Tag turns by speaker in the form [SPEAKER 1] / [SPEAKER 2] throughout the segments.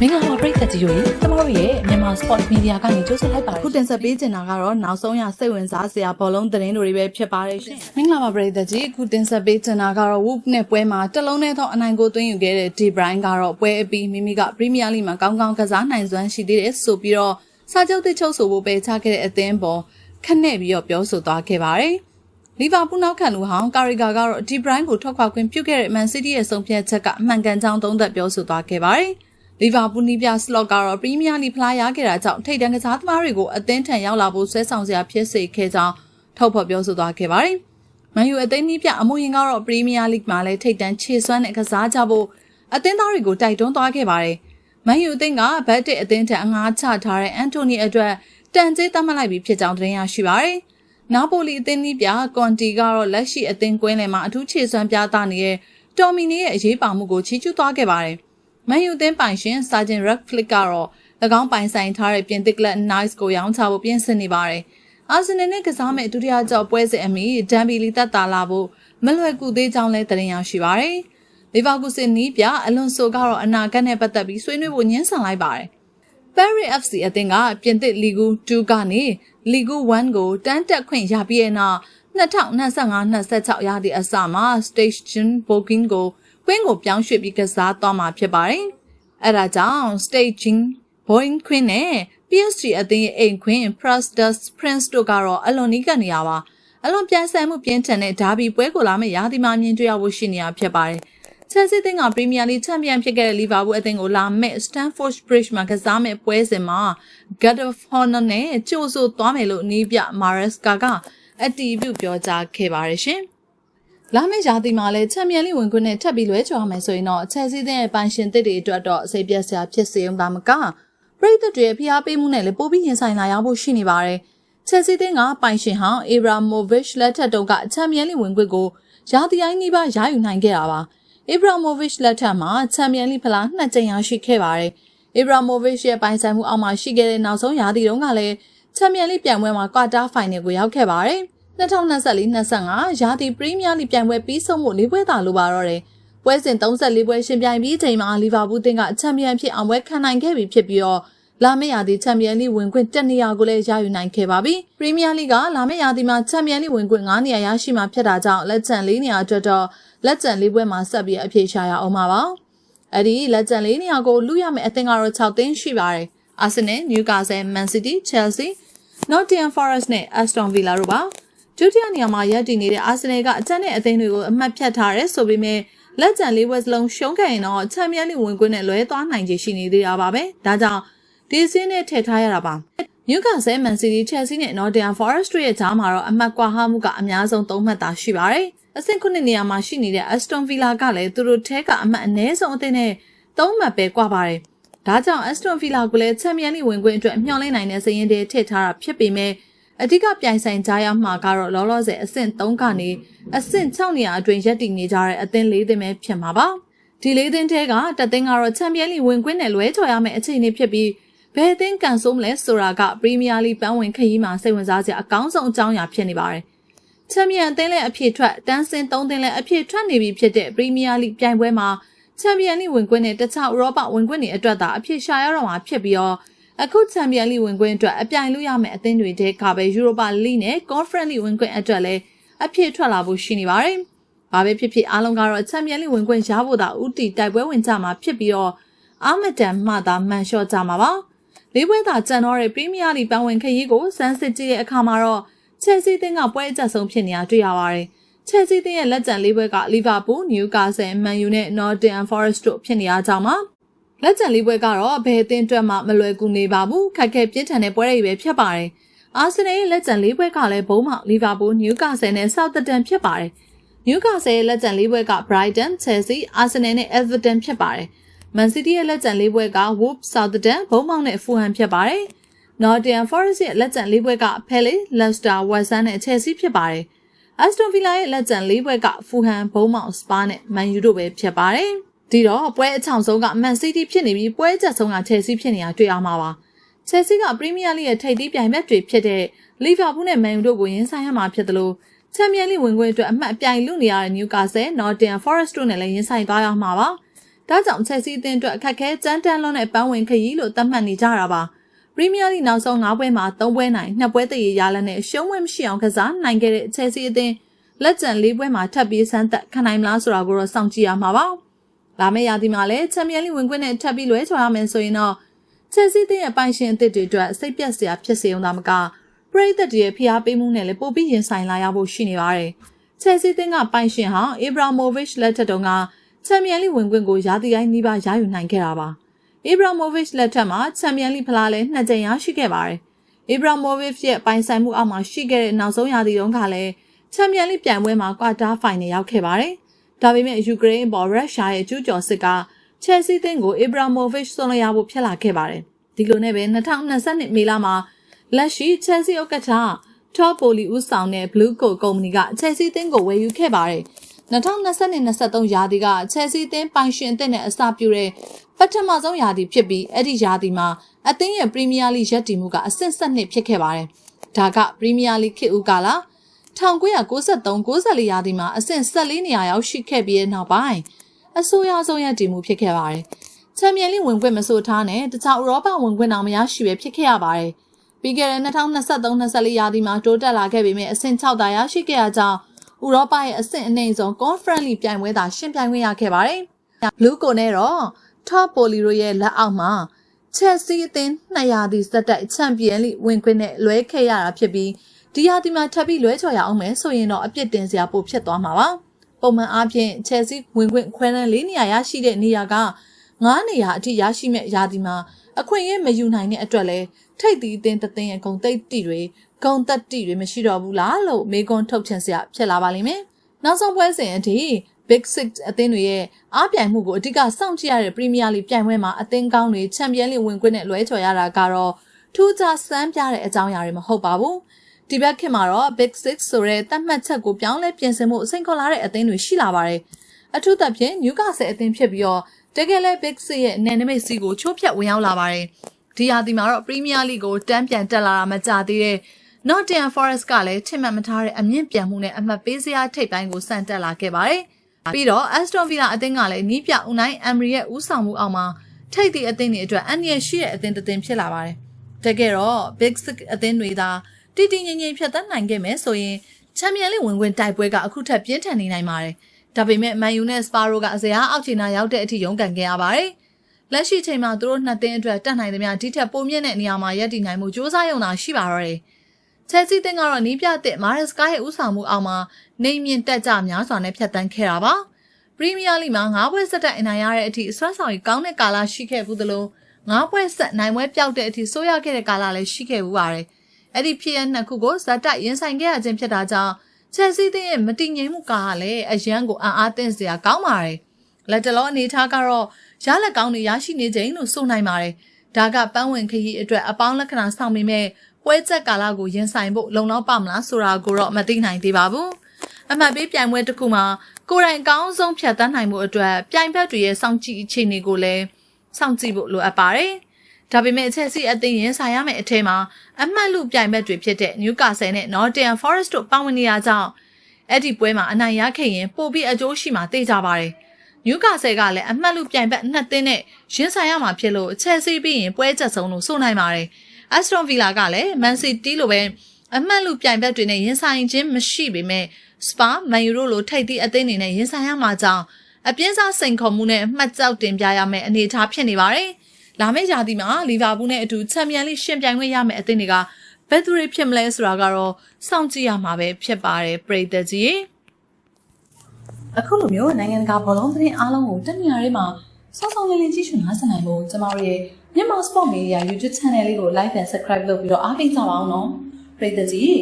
[SPEAKER 1] မင်္ဂလာပါပရိသတ်ကြီးတို့ရေကျမတို့ရဲ့မြန်မာ Sport Media ကနေကြိုဆိုလိုက်ပါတ
[SPEAKER 2] ခု
[SPEAKER 1] ယ်
[SPEAKER 2] တင်ဆက်ပေးချင်တာကတော့နောက်ဆုံးရစိတ်ဝင်စားစရာဘောလုံးသတင်းတွေပဲဖြစ်ပါတယ်ရှင်။မင်္ဂလာပါပရိသတ်ကြီးခုတင်ဆက်ပေးချင်တာကတော့ Whoop နဲ့ပွဲမှာတစ်လုံးနဲ့သောအနိုင်ကိုသွင်းယူခဲ့တဲ့ De Bruyne ကတော့ပွဲအပြီးမိမိက Premier League မှာကောင်းကောင်းကစားနိုင်စွမ်းရှိသေးတယ်ဆိုပြီးတော့စာချုပ်တစ်ချုပ်ဆိုဖို့ပဲချခဲ့တဲ့အသင်းပေါ်ခနဲ့ပြီးတော့ပြောဆိုသွားခဲ့ပါတယ်။လီဗာပူးနောက်ခံလူဟောင်းကာရီဂါကတော့ဒီဘရိုင်းကိုထွက်ခွာခွင့်ပြုခဲ့တဲ့မန်စီးတီးရဲ့ဆုံးဖြတ်ချက်ကအမှန်ကန်ကြောင်းသုံးသပ်ပြောဆိုသွားခဲ့ပါတယ်။ လီဗာပူးနီးပြစလော့ကတော့ပရီးမီးယားလိဖလားရခဲ့တာကြောင့်ထိပ်တန်းကစားသမားတွေကိုအသင်းထံရောက်လာဖို့ဆွဲဆောင်စရာဖြစ်စေခဲ့ကြောင်းထုတ်ဖော်ပြောဆိုသွားခဲ့ပါတယ်။မန်ယူအသင်းနီးပြအမွေရင်ကတော့ပရီးမီးယားလိမှာလည်းထိပ်တန်းခြေစွမ်းနဲ့ကစားကြဖို့အသင်းသားတွေကိုတိုက်တွန်းသွားခဲ့ပါတယ်။မန်ယူအသင်းကဘတ်တစ်အသင်းထံအငှားချထားတဲ့အန်တိုနီအတွက်တန်ကျေးသတ်မှတ်လိုက်ပြီးဖြစ်ကြောင်းသတင်းရရှိပါတယ်။နာပိုလီအသင်းနီးပြကွန်တီကတော့လက်ရှိအသင်းကွင်းလယ်မှာအထူးခြေစွမ်းပြသနေတဲ့တော်မီနီရဲ့အရေးပါမှုကိုချီးကျူးသွားခဲ့ပါတယ်။ မန်ယူအသင်းပိုင်ရှင်စာဂျင်ရက်ဖလစ်ကတော့၎င်းပိုင်ဆိုင်ထားတဲ့ပြင်သစ်ကလပ် Nice ကိုရောင်းချဖို့ပြင်ဆင်နေပါတယ်။အာဆင်နယ်နဲ့ကစားမဲ့ဒုတိယကြောက်ပွဲစဉ်အမီဒန်ဘီလီတက်တာလာဖို့မလွယ်ကူသေးကြောင်းလည်းသတင်းရရှိပါတယ်။လီဗာပူးစင်နီးပြအလွန်ဆိုကတော့အနာဂတ်နဲ့ပတ်သက်ပြီးဆွေးနွေးဖို့ညှင်းဆန်လိုက်ပါတယ်။ Paris FC အသင်းကပြင်သစ်လီဂူ2ကနေလီဂူ1ကိုတန်းတက်ခွင့်ရပြီးတဲ့နောက်2025-26ရာသီအစမှာ Station Booking ကို ကွင်းကိုပြောင်းရွှေ့ပြီးကစားသွားမှာဖြစ်ပါတယ်။အဲဒါကြောင့် Staging Boeing ခွင်းနဲ့ PSG အသင်းရဲ့အိမ်ခွင်း Prastas Prince တို့ကတော့အလွန်နီးကပ်နေရပါအလွန်ပြန်ဆန်မှုပြင်းထန်တဲ့ဒါဘီပွဲကိုလာမယ့်ရာသီမှာမြင်တွေ့ရဖို့ရှိနေရဖြစ်ပါတယ်။ Chelsea သင်းက Premier League ချန်ပီယံဖြစ်ခဲ့တဲ့ Liverpool အသင်းကိုလာမယ့် Stamford Bridge မှာကစားမယ့်ပွဲစဉ်မှာ God of Honor နဲ့ကြိုးဆိုသွားမယ်လို့နီးပြ Maresca ကအတည်ပြုပြောကြားခဲ့ပါတယ်ရှင်။ လာမယ့်ရာသီမှာလည်းချန်ပီယံလိဝင်ခွင့်နဲ့ထပ်ပြီးလွဲချော်မယ်ဆိုရင်တော့ Chelsea သင်းရဲ့ပိုင်ရှင်သစ်တွေအတွက်တော့အစိပ်ပြတ်စရာဖြစ်စေုံသာမကပရိသတ်တွေရဲ့ဖိအားပေးမှုနဲ့လည်းပိုပြီးရင်ဆိုင်လာရောက်ဖို့ရှိနေပါတယ်။ Chelsea သင်းကပိုင်ရှင်ဟောင်း Abramovich လက်ထက်တုန်းကချန်ပီယံလိဝင်ခွင့်ကိုရာသီအိုင်းနီးပါးရယူနိုင်ခဲ့တာပါ။ Abramovich လက်ထက်မှာချန်ပီယံလိဖလားနှစ်ကြိမ်ရရှိခဲ့ပါတယ်။ Abramovich ရဲ့ပိုင်ဆိုင်မှုအောက်မှာရှိခဲ့တဲ့နောက်ဆုံးရာသီတုန်းကလည်းချန်ပီယံလိပြိုင်ပွဲမှာကွာတာဖိုင်နယ်ကိုရောက်ခဲ့ပါတယ်။ 2024-25ရာသီပရီးမီးယားလိပြိုင်ပွဲပြီးဆုံးဖို့လေးပွဲသာလိုပါတော့တယ်။ပွဲစဉ်34ပွဲရှင်ပြိုင်ပြီးချိန်မှာလီဗာပူးတင်ကချန်ပီယံဖြစ်အောင်ပွဲခံနိုင်ခဲ့ပြီဖြစ်ပြီးတော့လာမယ့်ရာသီချန်ပီယံလိဝင်ခွင့်တက်နေရာကိုလည်းရယူနိုင်ခဲ့ပါပြီ။ပရီးမီးယားလိကလာမယ့်ရာသီမှာချန်ပီယံလိဝင်ခွင့်9နေရာရရှိမှာဖြစ်တာကြောင့်လက်ကျန်4နေရာအတွက်တော့လက်ကျန်၄ပွဲမှာဆက်ပြီးအပြေရှာရအောင်ပါပါ။အဲ့ဒီလက်ကျန်၄နေရာကိုလူရမယ့်အသင်းကတော့6သင်းရှိပါတယ်။ Arsenal, Newcastle, Man City, Chelsea, Nottingham Forest နဲ့ Aston Villa တို့ပါ။ ဒုတိယနေရာမှာရပ်တည်နေတဲ့ Arsenal ကအကျန်တဲ့အသင်းတွေကိုအမှတ်ဖြတ်ထားရဲဆိုပေမဲ့လက်ကျန်၄ပွဲစလုံးရှုံးခဲ့ရင်တော့ချန်ပီယံလိဝင်ခွင့်နဲ့လွဲသွားနိုင်ခြေရှိနေသေးတာပါပဲ။ဒါကြောင့်ဒီစင်းနဲ့ထည့်ထားရတာပါ။ Newcastle, Man City, Chelsea နဲ့ Nottingham Forest တို့ရဲ့ကြားမှာတော့အမှတ်ကွာဟမှုကအများဆုံး၃မှတ်သာရှိပါတယ်။အဆင့်ခုနှစ်နေရာမှာရှိနေတဲ့ Aston Villa ကလည်းသူတို့ထဲကအမှတ်အနည်းဆုံးအသင်းနဲ့၃မှတ်ပဲကွာပါတယ်။ဒါကြောင့် Aston Villa ကိုလည်းချန်ပီယံလိဝင်ခွင့်အတွက်မျှော်လင့်နိုင်တဲ့စည်ရင်တွေထည့်ထားတာဖြစ်ပေမဲ့ အဓိကပြိုင်ဆိုင်ကြရမှာကတော့လောလောဆယ်အဆင့်3ကနေအဆင့်6နေရာအတွင်းရပ်တည်နေကြတဲ့အသင်း၄သင်းပဲဖြစ်မှာပါ။ဒီ၄သင်းထဲကတသင်းကတော့ချန်ပီယံလိဝင်ခွင့်နဲ့လွဲချော်ရမယ့်အခြေအနေဖြစ်ပြီးဘယ်အသင်းကန်ဆိုးမလဲဆိုတာကပရီးမီးယားလိပန်းဝင်ခရီးမှာစိတ်ဝင်စားစရာအကောင်းဆုံးအကြောင်းအရာဖြစ်နေပါတယ်။ချန်ပီယံအသင်းလည်းအဖြစ်ထွက်တန်းစင်၃သင်းလည်းအဖြစ်ထွက်နေပြီဖြစ်တဲ့ပရီးမီးယားလိပြိုင်ပွဲမှာချန်ပီယံလိဝင်ခွင့်နဲ့တခြားဥရောပဝင်ခွင့်တွေအတွက်သာအဖြစ်ရှာရတော့မှာဖြစ်ပြီးတော့ အခုချန်ပီယံလိဝင်ခွင့်အတွက်အပြိုင်လို့ရမယ့်အသင်းတွေတဲကပဲယူရိုပါလိနဲ့ကွန်ဖရင့်လိဝင်ခွင့်အတွက်လည်းအဖြစ်ထွက်လာဖို့ရှိနေပါတယ်။ဘာပဲဖြစ်ဖြစ်အားလုံးကတော့ချန်ပီယံလိဝင်ခွင့်ရဖို့သာဥတီတိုက်ပွဲဝင်ကြမှာဖြစ်ပြီးတော့အာမတန်မှသာမှန်လျှော့ကြမှာပါ။လေးပွဲသာကျန်တော့တဲ့ပရီးမီးယားလိပန်းဝင်ခရီးကိုစမ်းစစ်ကြည့်တဲ့အခါမှာတော့ချယ်ဆီသင်းကပွဲအကျဆုံးဖြစ်နေတာတွေ့ရပါတယ်။ချယ်ဆီသင်းရဲ့လက်ကျန်လေးပွဲကလီဗာပူး၊နယူကာဆယ်၊မန်ယူနဲ့နော်တင်ဟမ်ဖော်ရက်စ်တို့ဖြစ်နေရကြောင်းပါ။ လက်ကျန်လေးပွဲကတော့ဘယ်အသင်းအတွက်မှမလွယ်ကူနေပါဘူးခက်ခဲပြင်းထန်တဲ့ပွဲတွေပဲဖြစ်ပါတယ်အာဆင်နယ်ရဲ့လက်ကျန်လေးပွဲကလည်းဘုံမောက်လီဗာပူးနယူကာဆယ်နဲ့ဆောက်တတန်ဖြစ်ပါတယ်နယူကာဆယ်ရဲ့လက်ကျန်လေးပွဲကဘရိုက်တန်ချယ်ဆီအာဆင်နယ်နဲ့အဲဗာတန်ဖြစ်ပါတယ်မန်စီးတီးရဲ့လက်ကျန်လေးပွဲကဝုပ်ဆောက်တတန်ဘုံမောက်နဲ့ဖူဟန်ဖြစ်ပါတယ်နော်တန်ဖော်ရက်စ်ရဲ့လက်ကျန်လေးပွဲကဖဲလီလက်စတာဝက်ဆန်နဲ့ချယ်ဆီဖြစ်ပါတယ်အက်စတိုဗီလာရဲ့လက်ကျန်လေးပွဲကဖူဟန်ဘုံမောက်စပါနဲ့မန်ယူတို့ပဲဖြစ်ပါတယ် ဒီတော့ပွဲအချောင်ဆုံးကမန်စီးတီးဖြစ်နေပြီးပွဲချက်ဆုံးကချယ်ဆီဖြစ်နေတာတွေ့ရမှာပါချယ်ဆီကပရီးမီးယားလိရဲ့ထိပ်သီးပြိုင်ဘက်တွေဖြစ်တဲ့လီဗာပူးနဲ့မန်ယူတို့ကိုရင်ဆိုင်ရမှာဖြစ်တယ်လို့ချန်ပီယံလိဝင်ခွင့်အတွက်အမှတ်အပြိုင်လုနေရတဲ့နယူကာဆယ်၊နော်တင်ဟမ်ဖော်ရက်စ်တို့နဲ့လည်းရင်ဆိုင်သွားရမှာပါဒါကြောင့်ချက်စီအသင်းအတွက်အခက်ခဲကြမ်းတမ်းလွန်းတဲ့ပန်းဝင်ခရီးလို့သတ်မှတ်နေကြတာပါပရီးမီးယားလိနောက်ဆုံး၅ပွဲမှာ၃ပွဲနိုင်၂ပွဲတည်ရလနဲ့ရှုံးဝဲမရှိအောင်ကစားနိုင်ခဲ့တဲ့ချက်စီအသင်းလက်ကျန်၄ပွဲမှာထပ်ပြီးဆန်းသက်ခံနိုင်မလားဆိုတာကိုတော့စောင့်ကြည့်ရမှာပါ လာမယ့်ရာသီမှာလည်းချန်ပီယံလိဝင်ခွင့်နဲ့ထပ်ပြီးလွဲချော်ရမယ်ဆိုရင်တော့ချက်စီအသင်းရဲ့ပိုင်ရှင်အသစ်တွေအတွက်စိတ်ပြက်စရာဖြစ်စေုံသာမကပရိသတ်တွေရဲ့ဖိအားပေးမှုနဲ့လည်းပိုပြီးရင်ဆိုင်လာရဖို့ရှိနေပါတယ်ချယ်ဆီသင်းကပိုင်ရှင်ဟာအီဘရာမိုဗစ်လက်ထက်တုန်းကချန်ပီယံလိဝင်ခွင့်ကိုရာသီတိုင်းနှီးပါရယူနိုင်ခဲ့တာပါအီဘရာမိုဗစ်လက်ထက်မှာချန်ပီယံလိဖလားလည်းနှစ်ကြိမ်ရရှိခဲ့ပါတယ်အီဘရာမိုဗစ်ရဲ့ပိုင်ဆိုင်မှုအောက်မှာရှိခဲ့တဲ့နောက်ဆုံးရာသီတုန်းကလည်းချန်ပီယံလိပြိုင်ပွဲမှာကွာတာဖိုင်နယ်ရောက်ခဲ့ပါတယ် ဒါပေမဲ့ယူကရိန်းပေါ်ရုရှားရဲ့ကျူးကျော်စစ်ကချယ်ဆီသင်းကိုအီဘရာမိုဗစ်ဆွန်လျာဖို့ဖြစ်လာခဲ့ပါတယ်ဒီလိုနဲ့ပဲ2022မေလမှာလက်ရှိချယ်ဆီဥက္ကဋ္ဌထော့ပိုလီဦးဆောင်တဲ့ Blue Coat ကုမ္ပဏီကချယ်ဆီသင်းကိုဝယ်ယူခဲ့ပါတယ်2020-23ရာသီကချယ်ဆီသင်းပိုင်ရှင်အသစ်နဲ့အစပြုတဲ့ပထမဆုံးရာသီဖြစ်ပြီးအဲ့ဒီရာသီမှာအသင်းရဲ့ပရီးမီးယားလိရပ်တည်မှုကအဆင့်ဆက်နှစ်ဖြစ်ခဲ့ပါတယ်ဒါကပရီးမီးယားလိခေတ်ဦးကလာ 1993-94ရာသီမှာအဆင့်14နေရာရောက်ရှိခဲ့ပြီးတဲ့နောက်ပိုင်းအဆိုးရဆုံးရတည်မှုဖြစ်ခဲ့ပါတယ်ချန်ပီယံလိဝင်ခွင့်မဆိုထားနဲ့တခြားဥရောပဝင်ခွင့်အောင်မရရှိပဲဖြစ်ခဲ့ရပါတယ်။ပြီးခဲ့တဲ့2023-24ရာသီမှာတိုးတက်လာခဲ့ပေမဲ့အဆင့်6သာရရှိခဲ့ရကြောင်းဥရောပရဲ့အဆင့်အနှိမ့်ဆုံး Conference League ပြိုင်ပွဲသာရှင်ပြိုင်ခွင့်ရခဲ့ပါတယ်။ Blue ကိုနဲ့တော့ Top Poliro ရဲ့လက်အောက်မှာ Chelsea အသင်း2ရာသီစက်တိုက်ချန်ပီယံလိဝင်ခွင့်နဲ့လွဲခဲ့ရတာဖြစ်ပြီး ဒီရာသီမှာထပ်ပြီးလွဲချော်ရအောင်မယ်ဆိုရင်တော့အပြစ်တင်စရာပိုဖြစ်သွားမှာပါ။ပုံမှန်အားဖြင့် Chelsea ဝင်ခွင့်ခွဲတန်း၄နေရာရရှိတဲ့နေရာက9နေရာအထိရရှိမဲ့ရာသီမှာအခွင့်အရေးမယူနိုင်တဲ့အတွက်လဲထိတ်သီးအသင်းတသင်းရဲ့ဂုံတိတ်တီတွေဂုံတက်တီတွေမရှိတော့ဘူးလားလို့မေကွန်ထုတ်ချင်စရာဖြစ်လာပါလိမ့်မယ်။နောက်ဆုံးပွဲစဉ်အထိ Big Six အသင်းတွေရဲ့အားပြိုင်မှုကိုအဓိကစောင့်ကြည့်ရတဲ့ Premier League ပြိုင်ပွဲမှာအသင်းကောင်းတွေချန်ပီယံလိဝင်ခွင့်နဲ့လွဲချော်ရတာကတော့ထူးခြားစမ်းပြတဲ့အကြောင်းအရာတွေမဟုတ်ပါဘူး။ ဒီဘက်ခင်မှာတော့ Big Six ဆိုတဲ့သတ်မှတ်ချက်ကိုပြောင်းလဲပြင်ဆင်မှုအစိန်ခေါ်လာတဲ့အသင်းတွေရှိလာပါတယ်။အထူးသဖြင့် Newcastle အသင်းဖြစ်ပြီးတော့တကယ်လဲ Big Six ရဲ့နယ်နိမိတ်စီကိုချိုးဖျက်ဝင်ရောက်လာပါတယ်။ဒီဟာဒီမှာတော့ Premier League ကိုတန်းပြန်တက်လာတာမကြသေးတဲ့ Nottingham Forest ကလည်းချစ်မှတ်မထားတဲ့အမြင့်ပြန်မှုနဲ့အမှတ်ပေးစရာထိပ်ပိုင်းကိုစံတက်လာခဲ့ပါတယ်။ပြီးတော့ Aston Villa အသင်းကလည်းနီးပြ Unai Emery ရဲ့ဦးဆောင်မှုအောက်မှာထိပ်သီးအသင်းတွေအတွက်အန္တရာယ်ရှိတဲ့အသင်းတစ်သင်းဖြစ်လာပါတယ်။တကယ်တော့ Big Six အသင်းတွေသာ တည်တည်ငြိမ်ငြိမ်ဖြတ်သန်းနိုင်ခဲ့မယ်ဆိုရင်ချန်ပီယံလိဝင်ဝင်တိုက်ပွဲကအခုထက်ပြင်းထန်နေနိုင်ပါတယ်။ဒါပေမဲ့ Man U နဲ့ Sparrow ကအစရာအောက်ခြေနာရောက်တဲ့အထိရုန်းကန်ခဲ့ရပါတယ်။လက်ရှိချိန်မှာသူတို့နှစ်သင်းအတွက်တက်နိုင်သမျှဒီထက်ပိုမြင့်တဲ့နေရာမှာရပ်တည်နိုင်မှုစ조사ရုံသာရှိပါတော့တယ်။ချက်စီတင်ကတော့နီးပြတဲ့မာရစ်ကားရဲ့ဥဆောင်မှုအောက်မှာနေမြင့်တက်ကြများစွာနဲ့ဖြတ်တန်းခဲ့တာပါ။ပရီးမီးယားလိမှာ၅ပွဲဆက်တိုက်အနိုင်ရတဲ့အထိဆွမ်းဆောင်ရီကောင်းတဲ့ကာလရှိခဲ့ဘူးသလို၅ပွဲဆက်နိုင်ပွဲပျောက်တဲ့အထိဆိုးရခဲ့တဲ့ကာလလည်းရှိခဲ့ဘူးပါတယ်။ အဲ့ဒီဖြစ်ရနှစ်ခုကိုဇက်တိုက်ရင်ဆိုင်ခဲ့ရခြင်းဖြစ်တာကြောင့်ချက်စီတင်ရဲ့မတည်ငြိမ်မှုကာကလည်းအရန်ကိုအံ့အားသင့်စရာကောင်းပါတယ်။လက်တလောအနေထားကတော့ရလက်ကောင်းတွေရရှိနေခြင်းလို့ဆိုနိုင်ပါတယ်။ဒါကပန်းဝင်ခရီးအတွက်အပေါင်းလက္ခဏာဆောင်ပေမဲ့ပွဲချက်ကာလကိုရင်ဆိုင်ဖို့လုံလောက်ပါမလားဆိုတာကိုတော့မသိနိုင်သေးပါဘူး။အမှတ်ပေးပြိုင်ပွဲတစ်ခုမှာကိုယ်တိုင်အကောင်းဆုံးဖြတ်သန်းနိုင်မှုအတွက်ပြိုင်ဘက်တွေရဲ့စောင့်ကြည့်အခြေအနေကိုလည်းစောင့်ကြည့်ဖို့လိုအပ်ပါတယ်။ ဒါပေမဲ့ချက်စီအသင်းရင်ဆိုင်ရမယ့်အထက်မှာအမှတ်လူပြိုင်ဘက်တွေဖြစ်တဲ့ Newcastle နဲ့ Nottingham Forest တို့ပါဝင်နေရကြောင်းအဲ့ဒီပွဲမှာအနိုင်ရခဲ့ရင်ပိုပြီးအကျိုးရှိမှာသိကြပါတယ်။ Newcastle ကလည်းအမှတ်လူပြိုင်ဘက်နှစ်သင်းနဲ့ရင်ဆိုင်ရမှာဖြစ်လို့ Chelsea ပြီးရင်ပွဲချက်ဆုံးလို့ဆိုနိုင်ပါတယ်။ Aston Villa ကလည်း Man City လိုပဲအမှတ်လူပြိုင်ဘက်တွေနဲ့ရင်ဆိုင်ခြင်းမရှိပေမဲ့ Spa, Man U တို့လိုထိပ်သီးအသင်းတွေနဲ့ရင်ဆိုင်ရမှာကြောင်းအပြင်းစားစိန်ခေါ်မှုနဲ့မှတ်ကြောက်တင်ပြရမယ့်အနေအထားဖြစ်နေပါတယ်။ လာမယ့်ရာသီမှာလီဗာပူးနဲ့အတူချန်ပီယံလိရှင်ပြိုင်ခွင့်ရမယ့်အသင်းတွေကဘယ်သူတွေဖြစ်မလဲဆိုတာကတော့စောင့်ကြည့်ရမှာပဲဖြစ်ပါတယ်ပရိသတ်ကြီး။အခုလိုမျိုးနိုင်ငံတကာဘောလုံးသတင်းအားလုံးကိုတက်နေရာတွေမှာစောင့်ဆောင်လေးလေးကြည့်ရှုနားဆင်နိုင်ဖို့ကျမတို့ရဲ့မြန်မာ Sport Media YouTube Channel လေးကို Like and Subscribe လုပ်ပြီးတော့အားပေးကြပါအောင်နော်ပရိသတ်ကြီး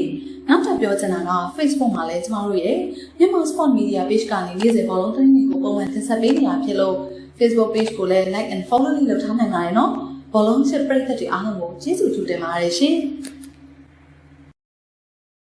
[SPEAKER 2] နောက်ထပ်ပြောချင်တာက Facebook မှာလည်းကျမတို့ရဲ့မြန်မာ Sport Media Page ကနေနေ့စဉ်ဘောလုံးသတင်းတွေကိုပုံမှန်တင်ဆက်ပေးနေတာဖြစ်လို့ Facebook Page ကိုလည်း Like and Follow လုပ်ထားနိုင်ပါတယ်နော်ဘောလုံးချစ်ပရိသတ်တွေအားလုံးကိုကျေးဇူးတူတင်ပါတယ်ရှင်